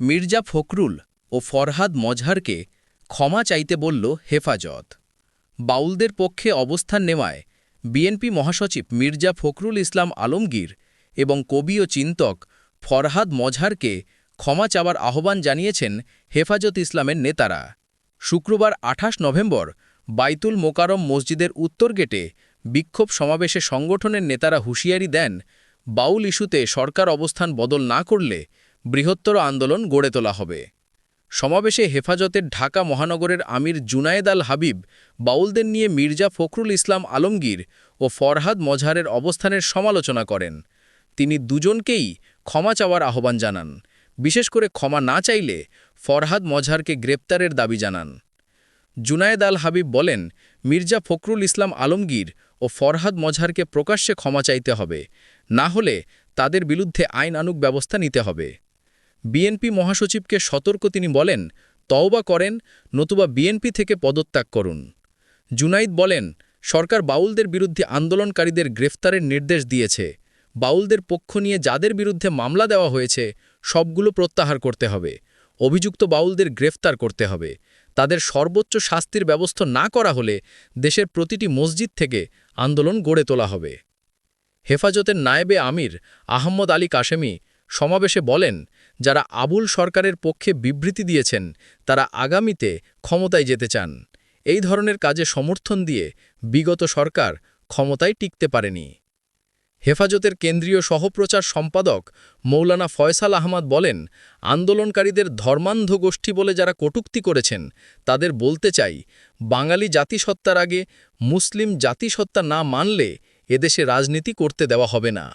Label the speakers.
Speaker 1: মির্জা ফখরুল ও ফরহাদ মজহারকে ক্ষমা চাইতে বলল, হেফাজত। বাউলদের পক্ষে অবস্থান নেওয়ায় বিএনপি মহাসচিব মির্জা ফখরুল ইসলাম আলমগীর এবং কবি ও চিন্তক ফরহাদ মজহারকে ক্ষমা চাওয়ার আহ্বান জানিয়েছেন হেফাজত ইসলামের নেতারা। শুক্রবার আঠাশ নভেম্বর বাইতুল মোকারম মসজিদের উত্তর গেটে বিক্ষোভ সমাবেশে সংগঠনের নেতারা হুঁশিয়ারি দেন, বাউল ইস্যুতে সরকার অবস্থান বদল না করলে বৃহত্তর আন্দোলন গড়ে তোলা হবে। সমাবেশে হেফাজতের ঢাকা মহানগরের আমির জুনায়েদ আল হাবিব, বাউলদের নিয়ে মির্জা ফখরুল ইসলাম আলমগীর ও ফরহাদ মজহারের অবস্থানের সমালোচনা করেন। তিনি দুজনকেই ক্ষমা চাওয়ার আহ্বান জানান। বিশেষ করে ক্ষমা না চাইলে ফরহাদ মজহারকে গ্রেপ্তারের দাবি জানান। জুনায়েদ আল হাবিব বলেন, মির্জা ফখরুল ইসলাম আলমগীর ও ফরহাদ মজহারকে প্রকাশ্যে ক্ষমা চাইতে হবে। না হলে তাদের বিরুদ্ধে আইন আনুক ব্যবস্থা নিতে হবে। বিএনপি মহাসচিবকে সতর্ক তিনি বলেন, তওবা করেন, নতুবা বিএনপি থেকে পদত্যাগ করুন। জুনাইদ বলেন, সরকার বাউলদের বিরুদ্ধে আন্দোলনকারীদের গ্রেফতারের নির্দেশ দিয়েছে। বাউলদের পক্ষ নিয়ে যাদের বিরুদ্ধে মামলা দেওয়া হয়েছে, সবগুলো প্রত্যাহার করতে হবে। অভিযুক্ত বাউলদের গ্রেফতার করতে হবে। তাদের সর্বোচ্চ শাস্তির ব্যবস্থা না করা হলে দেশের প্রতিটি মসজিদ থেকে আন্দোলন গড়ে তোলা হবে। হেফাজতের নায়েবে আমির আহম্মদ আলী কাশেমি সমাবেশে বলেন, যারা আবুল সরকারের পক্ষে বিবৃতি দিয়েছেন, তারা আগামীতে ক্ষমতায় যেতে চান। এই ধরনের কাজে সমর্থন দিয়ে বিগত সরকার ক্ষমতায় টিকতে পারেনি। হেফাজতের কেন্দ্রীয় সহপ্রচার সম্পাদক মৌলানা ফয়সাল আহমদ বলেন, আন্দোলনকারীদের ধর্মান্ধ গোষ্ঠী বলে যারা কটুক্তি করেছেন, তাদের বলতে চাই, বাঙালি জাতিসত্তার আগে মুসলিম জাতিসত্তা না মানলে এদেশে রাজনীতি করতে দেওয়া হবে না।